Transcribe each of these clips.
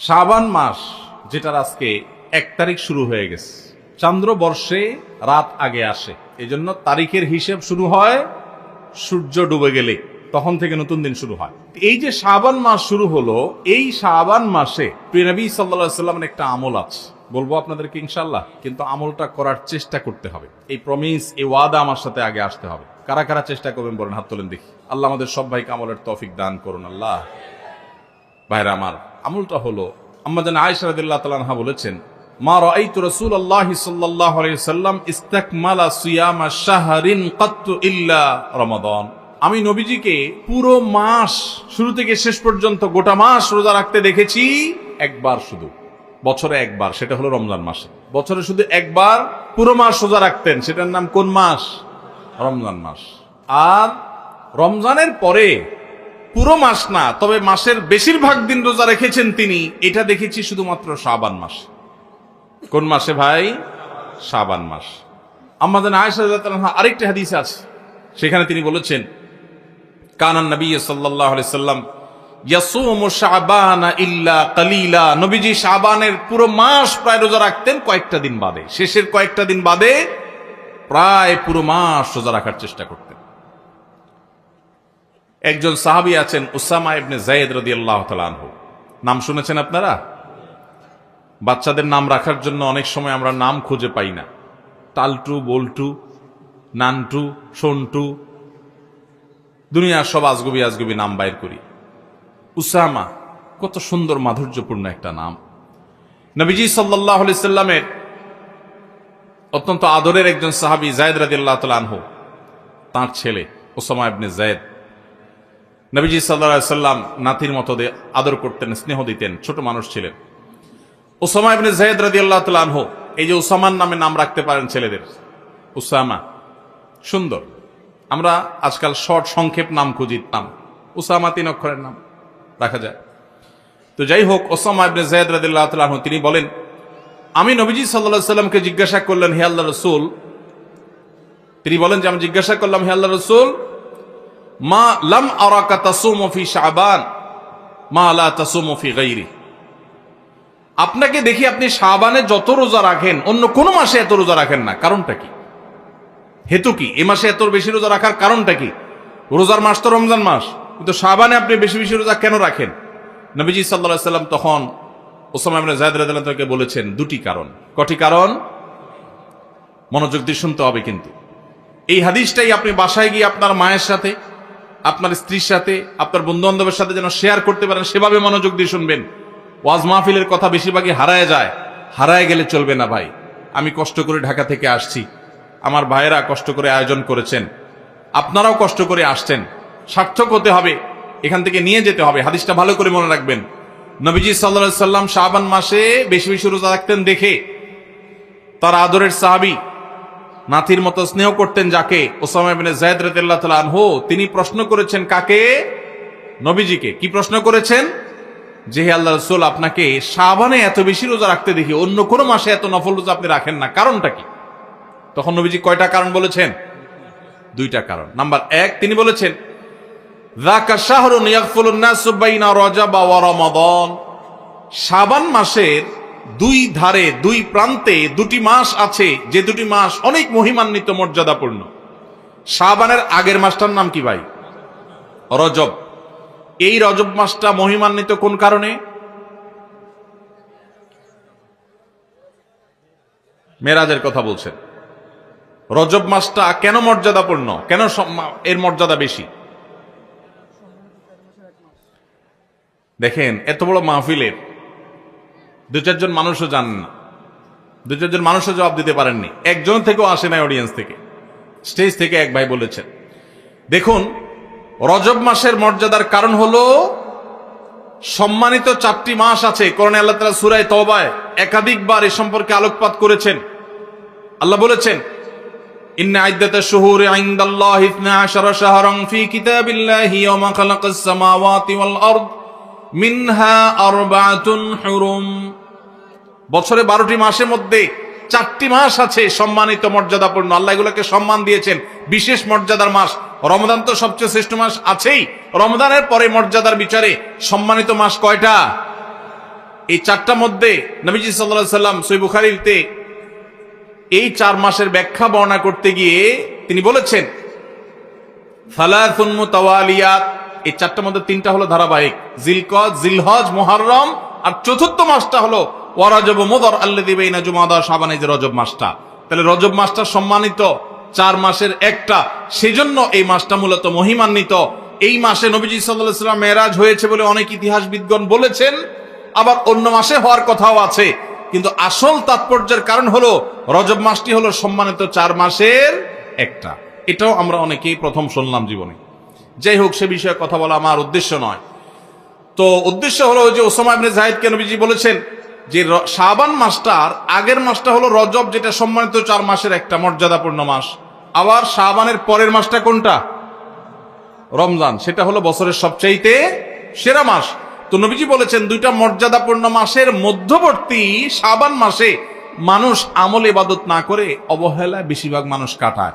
শাবান মাস, যেটার আজকে এক তারিখ শুরু হয়ে গেছে। চন্দ্র বর্ষে রাত আগে আসে। এজন্য তারিখের হিসেব শুরু হয়, সূর্য ডুবে গেলে, তখন থেকে নতুন দিন শুরু হয়। এই যে শাবান মাস শুরু হলো, এই শাবান মাসে প্রিয়নবী সাল্লা একটা আমল আছে। বলব আপনাদেরকে ইনশাল্লাহ কিন্তু আমলটা করার চেষ্টা করতে হবে। এই প্রমিস এই ওয়াদা আমার সাথে আগে আসতে হবে। কারা কারা চেষ্টা করবেন বলেন, হাত তোলেন দেখি। আল্লাহ আমাদের সব ভাইকে আমলের তৌফিক দান করুন, আল্লাহ। ভাইরা আমার আমলটা হলো রাদিয়াল্লাহু তাআলা আনহা বলেছেন, মা রাআইতু রাসূলুল্লাহি সাল্লাল্লাহু আলাইহি সাল্লাম ইস্তাকমালা সিয়ামা শাহরিন কাত্তু ইল্লা রমাদান। আমি নবীজিকে পুরো মাস, শুরু থেকে শেষ পর্যন্ত গোটা মাস রোজা রাখতে দেখেছি, একবার শুধু। বছরে একবার, সেটা হলো রমজান মাসে। বছরে শুধু একবার পুরো মাস রোজা রাখতেন, সেটার নাম কোন মাস? রমজান মাস। আর রমজানের পরে পুরো মাস না, তবে মাসের বেশিরভাগ দিন রোজা রেখেছেন তিনি। এটা দেখেছি শুধুমাত্র শাবান মাস। কোন মাসে ভাই? শাবান মাস। আমাদের রাদিয়াল্লাহু আরেকটা হাদিস আছে। সেখানে তিনি বলেছেন কানান নবী সাল্লাম নবীজি পুরো মাস প্রায় রোজা রাখতেন কয়েকটা দিন বাদে। শেষের কয়েকটা দিন বাদে প্রায় পুরো মাস রোজা রাখার চেষ্টা করতেন। একজন সাহাবী আছেন উসামা ইবনে জায়েদ রাদিয়াল্লাহু তাআলা আনহু। নাম শুনেছেন আপনারা? বাচ্চাদের নাম রাখার জন্য অনেক সময় আমরা নাম খুঁজে পাই না। টালটু বল্টু, নানটু, সন্টু, দুনিয়ার সব আজগুবি আজগুবি নাম বাইর করি। উসামা, কত সুন্দর মাধুর্যপূর্ণ একটা নাম। নবীজি সাল্লাহ সাল্লামের অত্যন্ত আদরের একজন সাহাবি জায়দ রাদিল্লাহ আনহু, তাঁর ছেলে ওসামা ইবনে জায়দ নবীজি সাল্লাহ সাল্লাম নাতির মতো আদর করতেন, স্নেহ দিতেন, ছোট মানুষ ছিলেন। ওসামা ইবনে জায়দ রাদিয়াল্লাহু আল্লাহ আনহু, এই যে ওসামার নামে নাম রাখতে পারেন ছেলেদের। উসামা, সুন্দর। আমরা আজকাল শর্ট সংক্ষেপ নাম খুঁজি, নাম। উসামা তিন অক্ষরের নাম রাখা যায়। তো যাই হোক ওসামা ইবনে জায়দ রাদিয়াল্লাহু তাআলা আনহু, তিনি বলেন, আমি নবীজি সাল্লাল্লাহু সাল্লামকে জিজ্ঞাসা করলেন, হে আল্লাহ রসুল? তিনি বলেন যে, আমি জিজ্ঞাসা করলাম, হে আল্লাহ রসুল মা লাম আরাকা তাসুমু ফি শাবান, মা লা তাসুমু ফি গায়রি আপনাকে দেখি আপনি শাবানে যত রোজা রাখেন, অন্য কোন মাসে এত রোজা রাখেন না। কারণটা কি? হেতু কি? এ মাসে এত বেশি রোজা রাখার কারণটা কি? রোজার মাস তো রমজান মাস, কিন্তু শাবানে আপনি বেশি বেশি রোজা কেন রাখেন? নবীজি সাল্লাহ সাল্লাম তখন ওসামা জায়দ রাদিয়াল্লাহু তাআলাকে বলেছেন, দুটি কারণ। কটি কারণ? মনোযোগ দিয়ে শুনতে হবে কিন্তু। এই হাদিসটাই আপনি বাসায় গিয়ে আপনার মায়ের সাথে আপনার স্ত্রীর সাথে, আপনার বন্ধু বান্ধবের সাথে যেন শেয়ার করতে পারেন, সেভাবে মনোযোগ দিয়ে শুনবেন। ওয়াজ মাহফিলের কথা বেশিরভাগই হারায় যায়। হারায় গেলে চলবে না ভাই। আমি কষ্ট করে ঢাকা থেকে আসছি। আমার ভাইয়েরা কষ্ট করে আয়োজন করেছেন। আপনারাও কষ্ট করে আসছেন। সার্থক হতে হবে। এখান থেকে নিয়ে যেতে হবে। হাদিসটা ভালো করে মনে রাখবেন। নবীজি সাল্লা সাল্লাম শাবান মাসে বেশি বেশি রোজা রাখতেন দেখে। তার আদরের সাহাবি নাতির মতো স্নেহ করতেন যাকে ওসামা জায়েদ রাদিয়াল্লাহু তাআলা আনহু। তিনি প্রশ্ন করেছেন, কাকে? নবীজিকে। কি প্রশ্ন করেছেন? যে হে আল্লাহ রাসূল, আপনাকে শাবানে এত বেশি রোজা রাখতে দেখি, অন্য কোন মাসে এত নফল রোজা আপনি রাখেন না। কারণটা কি? তখন নবীজি কয়টা কারণ বলেছেন? দুইটা কারণ। নাম্বার এক, তিনি বলেছেন শাবান মাসের দুই ধারে, দুই প্রান্তে দুটি মাস আছে। যে দুটি মাস অনেক মহিমান্বিত, মর্যাদাপূর্ণ। শাবানের আগের মাসটার নাম কি ভাই? রজব। এই রজব মাসটা মহিমান্বিত কোন কারণে? মেরাজের কথা বলছেন। রজব মাসটা কেন মর্যাদাপূর্ণ? কেন এর মর্যাদা বেশি? দেখেন, এত বড় মাহফিলের দু চারজন মানুষও যান না। দু চারজন মানুষও জবাব দিতে পারেননি। একজন থেকেও আসে নাই অডিয়েন্স থেকে। স্টেজ থেকে এক ভাই বলেছেন। দেখুন, রজব মাসের মর্যাদার কারণ হল, সম্মানিত চারটি মাস আছে। করোনা আল্লাহ তালা সুরায় তবায় একাধিকবার এ সম্পর্কে আলোকপাত করেছেন। আল্লাহ বলেছেন, ইন্না বলেছেন ফি মিনহা আরবাতুন হুরুম। বছরে বারোটি মাসের মধ্যে চারটি মাস আছে সম্মানিত মর্যাদাপূর্ণ। আল্লাহ এগুলোকে সম্মান দিয়েছেন। বিশেষ মর্যাদার মাস। রমদান তো সবচেয়ে শ্রেষ্ঠ মাস আছেই। রমদানের পরে মর্যাদার বিচারে সম্মানিত মাস কয়টা? এই চারটা মধ্যে নবীজি সাল্লাহ সাল্লাম সই বুখারিতে এই চার মাসের ব্যাখ্যা বর্ণনা করতে গিয়ে তিনি বলেছেন ফালাথুন মুতাওয়ালিয়াত। এই চারটার মধ্যে তিনটা হলো ধারাবাহিক। জিলকদ, জিলহজ, মুহাররম, আর চতুর্থ মাসটা হলো ওয়ারাজব মুদর আল্লাযী বাইনা জুমাদা শাবান, এই যে রজব মাসটা। তাহলে রজব মাসটা সম্মানিত চার মাসের একটা। সেজন্য এই মাসটা মূলত মহিমান্বিত। এই মাসে নবীজি সাল্লাম মেরাজ হয়েছে বলে অনেক ইতিহাসবিদগণ বলেছেন। আবার অন্য মাসে হওয়ার কথাও আছে। কিন্তু আসল তাৎপর্যের কারণ হলো রজব মাসটি হলো সম্মানিত চার মাসের একটা। এটাও আমরা অনেকেই প্রথম শুনলাম জীবনে। যাই হোক, সে বিষয়ে কথা বলা আমার উদ্দেশ্য নয়। তো উদ্দেশ্য হলো যে ওসামা ইবনে জাহিদকে নবীজি বলেছেন যে শাবান মাসটার আগের মাসটা হলো রজব, যেটা সম্মানিত চার মাসের একটা মর্যাদাপূর্ণ মাস। আবার শাবানের পরের মাসটা কোনটা? রমজান, সেটা হলো বছরের সবচাইতে সেরা মাস। তো নবীজি বলেছেন, দুইটা মর্যাদাপূর্ণ মাসের মধ্যবর্তী শাবান মাসে মানুষ আমল ইবাদত না করে অবহেলায় বেশিরভাগ মানুষ কাটায়।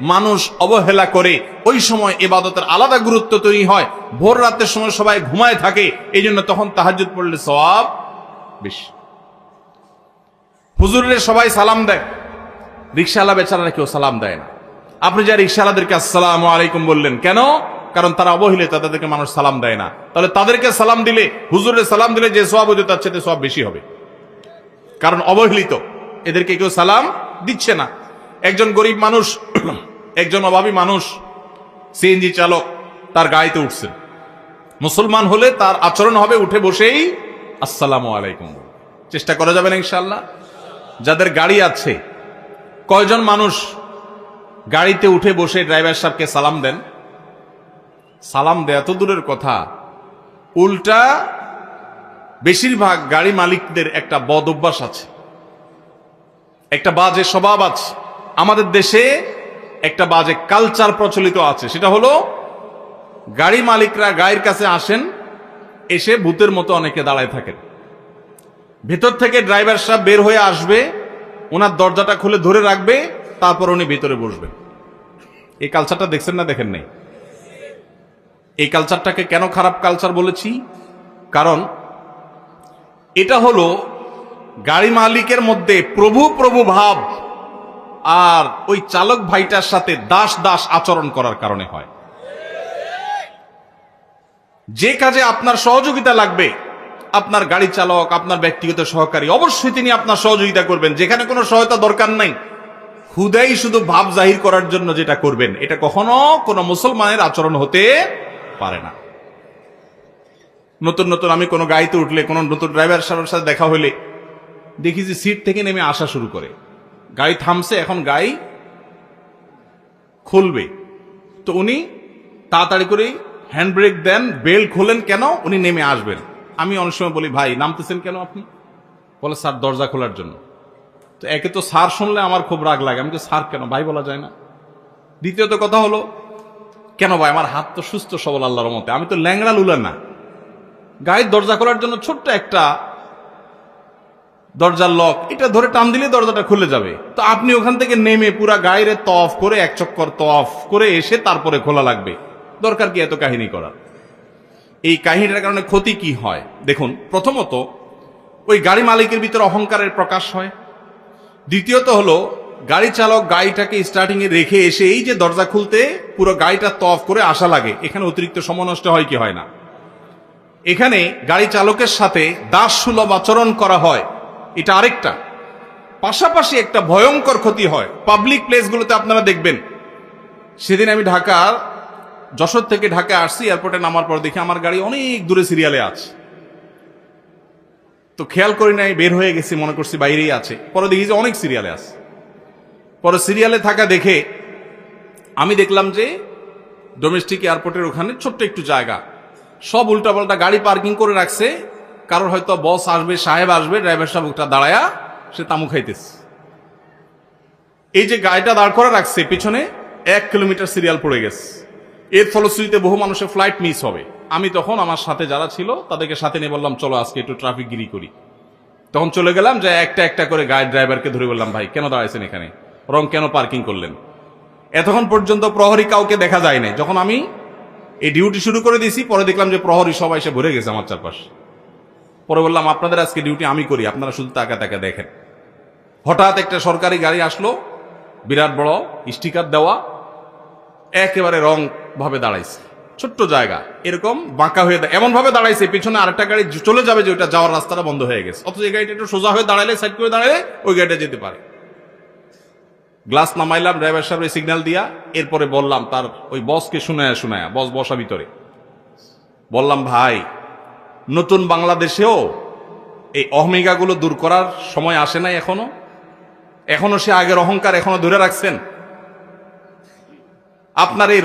মানুষ অবহেলা করে, ওই সময় এবাদতের আলাদা গুরুত্ব তৈরি হয়। ভোর রাতের সময় সবাই ঘুমায় থাকে এই জন্য তখন তাহাজুদ পড়লে সব বেশি। হুজুরের সবাই সালাম দেয় রিক্সাওয়ালা বেচারারা কেউ সালাম দেয় না। আপনি যা রিক্সাওয়ালাদেরকে আসসালাম আলাইকুম বললেন, কেন? কারণ তারা অবহেলিত, তাদেরকে মানুষ সালাম দেয় না। তাহলে তাদেরকে সালাম দিলে, হুজুরের সালাম দিলে যে সব হইতে, তার চেয়ে সব বেশি হবে। কারণ অবহেলিত, এদেরকে কেউ সালাম দিচ্ছে না। একজন গরিব মানুষ একজন অভাবী মানুষ সিএনজি চালক তার গাড়িতে উঠছেন মুসলমান হলে তার আচরণ হবে উঠে বসেই, আসসালামু আলাইকুম চেষ্টা করা যাবে না ইনশাল্লাহ যাদের গাড়ি আছে, কয়জন মানুষ গাড়িতে উঠে বসে ড্রাইভার সাহেবকে সালাম দেন? সালাম দেয়া তো দূরের কথা। উল্টা বেশিরভাগ গাড়ি মালিকদের একটা বদ অভ্যাস আছে। একটা বাজে স্বভাব আছে। আমাদের দেশে একটা বাজে কালচার প্রচলিত আছে। সেটা হলো, গাড়ি মালিকরা গায়ের কাছে আসেন, এসে ভূতের মতো অনেকে দাঁড়ায় থাকেন। ভেতর থেকে ড্রাইভার সাহেব বের হয়ে আসবে, ওনার দরজাটা খুলে ধরে রাখবে, তারপর উনি ভিতরে বসবেন। এই কালচারটা দেখছেন না, দেখেন নাই? এই কালচারটাকে কেন খারাপ কালচার বলেছি? কারণ, এটা হলো গাড়ি মালিকের মধ্যে প্রভু প্রভু ভাব আর ওই চালক ভাইটার সাথে দাস দাস আচরণ করার কারণে হয়। যে কাজে আপনার সহযোগিতা লাগবে, আপনার গাড়ি চালক, আপনার ব্যক্তিগত সহকারী, অবশ্যই তিনি আপনার সহযোগিতা করবেন, যেখানে কোনো সহায়তা দরকার নাই। হুদাই শুধু ভাব জাহির করার জন্য যেটা করবেন, এটা কখনো কোনো মুসলমানের আচরণ হতে পারে না। নতুন নতুন আমি কোনো গাড়িতে উঠলে, কোনো নতুন ড্রাইভার সাহেবের সাথে দেখা হলে দেখি যে সিট থেকে নেমে আসা শুরু করে। গাড়ি থামছে, এখন গাড়ি খুলবে। তো উনি তাড়াতাড়ি করে হ্যান্ড ব্রেক দেন বেল খোলেন কেন? উনি নেমে আসবেন। আমি অনেক সময় বলি, ভাই, নামতেছেন কেন আপনি? বলে, স্যার, দরজা খোলার জন্য। তো একে তো স্যার শুনলে আমার খুব রাগ লাগে। আমি তো স্যার, কেন? ভাই বলা যায় না। দ্বিতীয়ত কথা হলো, কেন ভাই, আমার হাত তো সুস্থ সবল আল্লাহর মতে আমি তো ল্যাংড়া লুলা না। গায়ের দরজা খোলার জন্য ছোট্ট একটা দরজার লক এটা ধরে টান দিলে দরজাটা খুলে যাবে। তো আপনি ওখান থেকে নেমে পুরা গায়ের তফ করে, এক চক্কর তফ করে এসে তারপরে খোলা লাগবে। দরকার কি এত কাহিনী করার? এই কাহিনীটার কারণে ক্ষতি কি হয়? দেখুন, প্রথমত, ওই গাড়ি মালিকের ভিতরে অহংকারের প্রকাশ হয়। দ্বিতীয়ত হলো, গাড়ি চালক গাড়িটাকে স্টার্টিং এ রেখে এসে এই যে দরজা খুলতে পুরো গাড়িটা তফ করে আসা লাগে, এখানে অতিরিক্ত সময় নষ্ট হয় কি হয় না? এখানে গাড়ি চালকের সাথে দাস সুলভ আচরণ করা হয়। এটা আরেকটা। পাশাপাশি একটা ভয়ঙ্কর ক্ষতি হয়। পাবলিক প্লেসগুলোতে আপনারা দেখবেন। সেদিন আমি ঢাকার, যশোর থেকে ঢাকা আসছি এয়ারপোর্টে নামার পর দেখি আমার গাড়ি অনেক দূরে সিরিয়ালে আছে। তো খেয়াল করি নাই, বের হয়ে গেছি, মনে করছি বাইরেই আছে। পরে দেখি যে অনেক সিরিয়ালে আছে। পরে সিরিয়ালে থাকা দেখে আমি দেখলাম যে ডোমেস্টিক এয়ারপোর্টের ওখানে ছোট্ট একটু জায়গা। সব উল্টাপাল্টা গাড়ি পার্কিং করে রাখছে। কারোর হয়তো বস আসবে, সাহেব আসবে, ড্রাইভার সাহেব ওটা দাঁড়ায়া, সে তামু খাইতেছে। এই যে গাড়িটা দাঁড় করে রাখছে, পিছনে এক কিলোমিটার সিরিয়াল পড়ে গেছে। এর ফলশ্রুতিতে বহু মানুষের ফ্লাইট মিস হবে। আমি তখন আমার সাথে যারা ছিল, তাদেরকে সাথে নিয়ে বললাম, চলো আজকে একটু ট্রাফিক গিরি করি। তখন চলে গেলাম যে একটা একটা করে গাড়ি ড্রাইভারকে ধরে বললাম, ভাই, কেন দাঁড়াইছেন এখানে? রং কেন পার্কিং করলেন? এতক্ষণ পর্যন্ত প্রহরী কাউকে দেখা যায় নাই। যখন আমি এই ডিউটি শুরু করে দিয়েছি, পরে দেখলাম যে প্রহরী সবাই এসে ভরে গেছে আমার চারপাশে। পরে বললাম, আপনাদের আজকে ডিউটি আমি করি, আপনারা শুধু তাকা তাকা দেখেন। হঠাৎ একটা সরকারি গাড়ি আসলো, বিরাট বড় স্টিকার দেওয়া, একেবারে রং ভাবে দাঁড়াইছে। ছোট্ট জায়গা, এরকম বাঁকা হয়ে এমন ভাবে দাঁড়াইছে, পিছনে আরেকটা গাড়ি চলে যাবে যে ওটা যাওয়ার রাস্তাটা বন্ধ হয়ে গেছে। অথচ এই গাড়িটা একটু সোজা হয়ে দাঁড়ালে সাইড করে দাঁড়ালে ওই গাড়িটা যেতে পারে। গ্লাস নামাইলাম ড্রাইভার সাহেবের সিগন্যাল দিয়া, এরপরে বললাম, তার ওই বসকে শুনায়া শুনায়া বস বসা ভিতরে। বললাম, ভাই নতুন বাংলাদেশেও এই অহমিকাগুলো দূর করার সময় আসে নাই এখনও। এখনও সে আগের অহংকার এখনও ধরে রাখছেন। আপনার এই